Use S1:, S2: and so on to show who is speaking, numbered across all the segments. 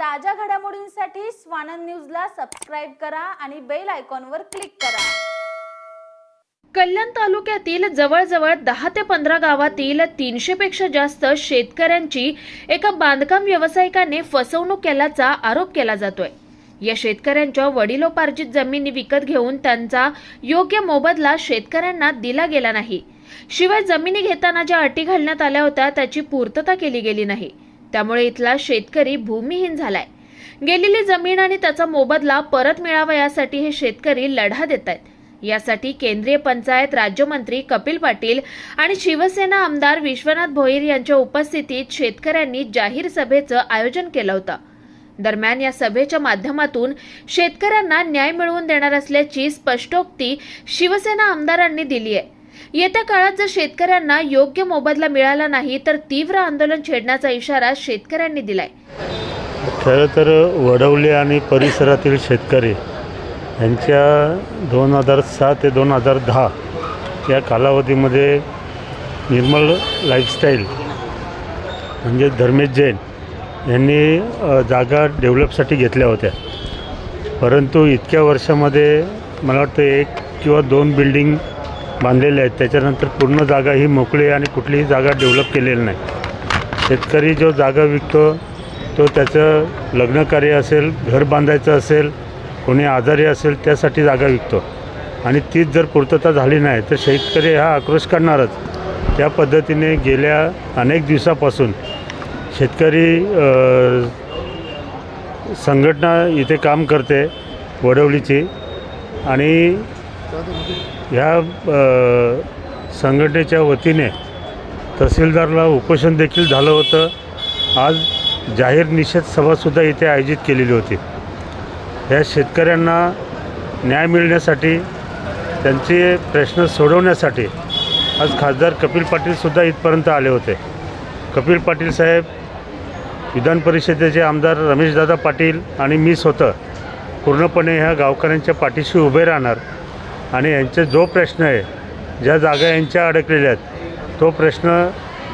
S1: ताज्या घडामोडींसाठी स्वानंद न्यूजला सबस्क्राईब करा आणि बेल आयकॉनवर क्लिक करा.
S2: कल्याण तालुक्यातील जवळजवळ दहा ते पंधरा गावातील तीनशे पेक्षा जास्त शेतकऱ्यांची एका बांधकाम व्यावसायिकाने फसवणूक केल्याचा आरोप केला जातोय. या शेतकऱ्यांच्या वडिलोपार्जित जमिनी विकत घेऊन त्यांचा योग्य मोबदला शेतकऱ्यांना दिला गेला नाही. शिवाय जमिनी घेताना ज्या अटी घालण्यात आल्या होत्या त्याची पूर्तता केली गेली नाही. त्यामुळे इथला शेतकरी भूमिहीन झालाय. गेलेली जमीन आणि त्याचा मोबदला परत मिळावा यासाठी हे शेतकरी लढा देत आहेत यासाठी केंद्रीय पंचायत राज्यमंत्री कपिल पाटील आणि शिवसेना आमदार विश्वनाथ भोईर यांच्या उपस्थितीत शेतकऱ्यांनी जाहीर सभेचं आयोजन केलं होतं. दरम्यान या सभेच्या माध्यमातून शेतकऱ्यांना न्याय मिळवून देणार असल्याची स्पष्टोक्ती शिवसेना आमदारांनी दिली आहे येत्या काळात जर शेतकऱ्यांना योग्य मोबदला मिळाला नाही तर तीव्र आंदोलन छेडण्याचा इशारा शेतकऱ्यांनी दिलाय.
S3: खरं तर वडवली आणि परिसरातील शेतकरी यांच्या दोन हजार सहा ते दोन हजार दहा या कालावधीमध्ये निर्मल लाईफस्टाईल म्हणजे धर्मेश जैन यांनी जागा डेव्हलपसाठी घेतल्या होत्या. परंतु इतक्या वर्षामध्ये मला वाटतं एक किंवा दोन बिल्डिंग बांधलेले आहेत. त्याच्यानंतर पूर्ण जागा ही मोकळी आहे आणि कुठलीही जागा डेव्हलप केलेली नाही. शेतकरी जो जागा विकतो तो त्याचं लग्नकार्य असेल घर बांधायचं असेल कोणी आजारी असेल त्यासाठी जागा विकतो. आणि तीच जर पूर्तता झाली नाही तर शेतकरी हा आक्रोश करणारच. त्या पद्धतीने गेल्या अनेक दिवसापासून शेतकरी संघटना इथे काम करते वडवलीची. आणि ह्या संघटनेच्या वतीने तहसीलदारला उपोषण देखील झालं होतं. आज जाहीर निषेध सभासुद्धा इथे आयोजित केलेली होती. या शेतकऱ्यांना न्याय मिळण्यासाठी त्यांचे प्रश्न सोडवण्यासाठी आज खासदार कपिल पाटीलसुद्धा इथपर्यंत आले होते. कपिल पाटील साहेब विधान परिषदेचे आमदार रमेशदादा पाटील आणि मी स्वतः पूर्णपणे ह्या गावकऱ्यांच्या पाठीशी उभे राहणार. आणि यांचे जो प्रश्न आहे ज्या जागा यांच्या अडकलेल्या आहेत तो प्रश्न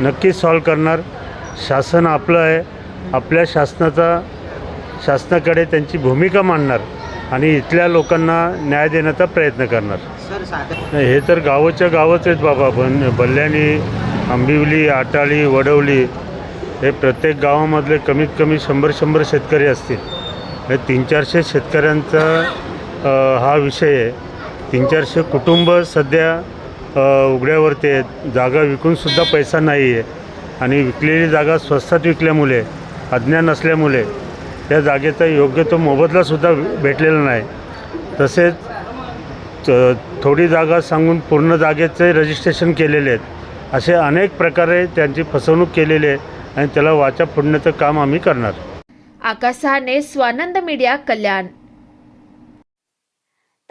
S3: नक्कीच सॉल्व करणार. शासन आपलं आहे. आपल्या शासनाचा शासनाकडे त्यांची भूमिका मांडणार आणि इथल्या लोकांना न्याय देण्याचा प्रयत्न करणार. हे तर गावाच्या गावच आहेत बाबा बन बल्ल्याणी आंबिवली आटाळी वडवली हे प्रत्येक गावामधले कमीत कमी शंभर शंभर शेतकरी असतील. हे तीन चारशे शेतकऱ्यांचा हा विषय आहे. तीन चारशे कुटुंब सध्या उघड्यावरती आहेत. जागा विकूनसुद्धा पैसा नाही आहे. आणि विकलेली जागा स्वस्तात विकल्यामुळे अज्ञान असल्यामुळे त्या जागेचा योग्य तो मोबदलासुद्धा भेटलेला नाही. तसेच थोडी जागा सांगून पूर्ण जागेचे रजिस्ट्रेशन केलेले आहेत. असे अनेक प्रकारे त्यांची फसवणूक केलेली आहे आणि त्याला वाचा फोडण्याचं काम आम्ही करणार.
S2: आकाश सहाने स्वानंद मीडिया कल्याण.